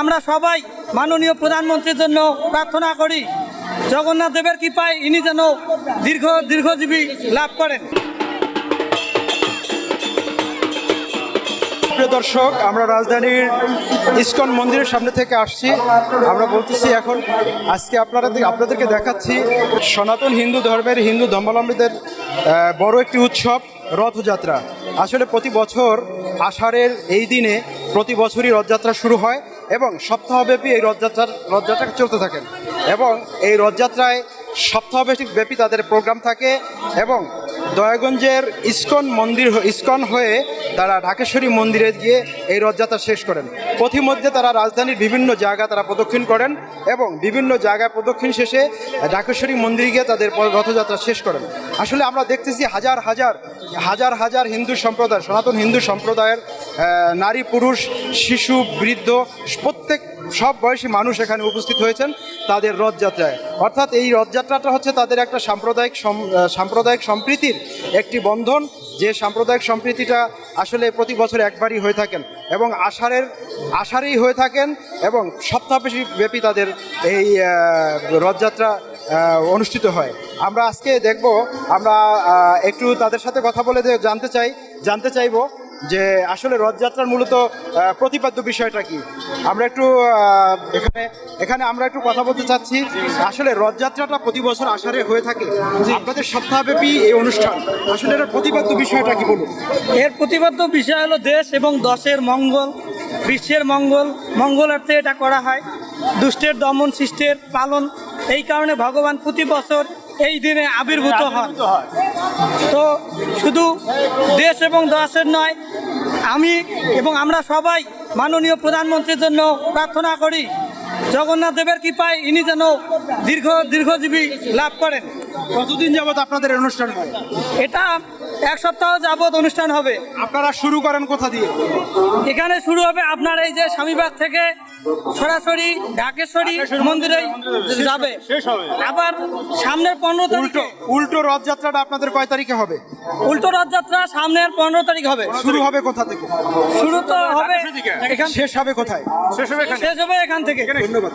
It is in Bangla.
আমরা সবাই মাননীয় প্রধানমন্ত্রীর জন্য প্রার্থনা করি, জগন্নাথ দেবের কৃপায় ইনি যেন দীর্ঘ, দীর্ঘজীবী লাভ করেন। দর্শক, আমরা রাজধানীর ইস্কন মন্দিরের সামনে থেকে আসছি। আমরা বলতেছি এখন, আজকে আপনারা আপনাদেরকে দেখাচ্ছি সনাতন হিন্দু ধর্মের হিন্দু ধর্মাবলম্বীদের বড় একটি উৎসব, রথযাত্রা। আসলে প্রতি বছর আষাঢ়ের এই দিনে প্রতি বছরই রথযাত্রা শুরু হয়। এবং সপ্তাহব্যাপী এই রথযাত্রার রথযাত্রা চলতে থাকেন। এবং এই রথযাত্রায় সপ্তাহব্যাপী ব্যাপী তাদের প্রোগ্রাম থাকে এবং দয়াগঞ্জের ইস্কন মন্দির ইস্কন হয়ে তারা ঢাকেশ্বরী মন্দিরে গিয়ে এই রথযাত্রা শেষ করেন। পথিমধ্যে তারা রাজধানীর বিভিন্ন জায়গা তারা প্রদক্ষিণ করেন এবং বিভিন্ন জায়গায় প্রদক্ষিণ শেষে ঢাকেশ্বরী মন্দিরে গিয়ে তাদের রথযাত্রা শেষ করেন। আসলে আমরা দেখতেছি হাজার হাজার হাজার হাজার হিন্দু সম্প্রদায় সনাতন হিন্দু সম্প্রদায়ের নারী, পুরুষ, শিশু, বৃদ্ধ, প্রত্যেক সব বয়সী মানুষ এখানে উপস্থিত হয়েছেন তাদের রথযাত্রায়। অর্থাৎ এই রথযাত্রাটা হচ্ছে তাদের একটা সাম্প্রদায়িক সাম্প্রদায়িক সম্প্রীতির একটি বন্ধন, যে সাম্প্রদায়িক সম্প্রীতিটা আসলে প্রতি বছর একবারই হয়ে থাকেন এবং আষাঢ়ের, আষাঢ়েই হয়ে থাকেন এবং সপ্তাহব্যাপী ব্যাপী তাদের এই রথযাত্রা অনুষ্ঠিত হয়। আমরা আজকে দেখব, আমরা একটু তাদের সাথে কথা বলে জানতে চাই, জানতে চাইব যে আসলে রথযাত্রার মূলত প্রতিপাদ্য বিষয়টা কি? আমরা একটু এখানে এখানে আমরা একটু কথা বলতে চাচ্ছি আসলে রথযাত্রাটা প্রতি বছর আষাঢ়ে হয়ে থাকে। আপনাদের সপ্তাহব্যাপী এই অনুষ্ঠান আসলে এর প্রতিপাদ্য বিষয়টা কি বলুন? এর প্রতিপাদ্য বিষয় হলো দেশ এবং দশের মঙ্গল বিশ্বের মঙ্গল মঙ্গলার্থে এটা করা হয়। দুষ্টের দমন সৃষ্টের পালন এই কারণে ভগবান প্রতি বছর এই দিনে আবির্ভূত হন। তো শুধু দেশ এবং দশের নয় আমি এবং আমরা সবাই মাননীয় প্রধানমন্ত্রীর জন্য প্রার্থনা করি, জগন্নাথ দেবের কৃপায় ইনি যেন দীর্ঘ দীর্ঘজীবী লাভ করেন। কতদিন যাবত আপনাদের অনুষ্ঠান হয়? এটা এক সপ্তাহ যাবৎ অনুষ্ঠান হবে। আপনারা শুরু করেন কোথা দিয়ে? এখানে শুরু হবে আপনার এই যে স্বামীবাগ থেকে সরাসরি ঢাকেশ্বরী মন্দিরে যাবে। আবার সামনের পনেরো উল্টো উল্টো রথযাত্রাটা আপনাদের কয় তারিখে হবে? উল্টো রথযাত্রা সামনের পনেরো তারিখ হবে। শুরু হবে কোথা থেকে? শুরু তো হবে এখান শেষ হবে কোথায়? শেষ হবে এখান থেকে। ধন্যবাদ।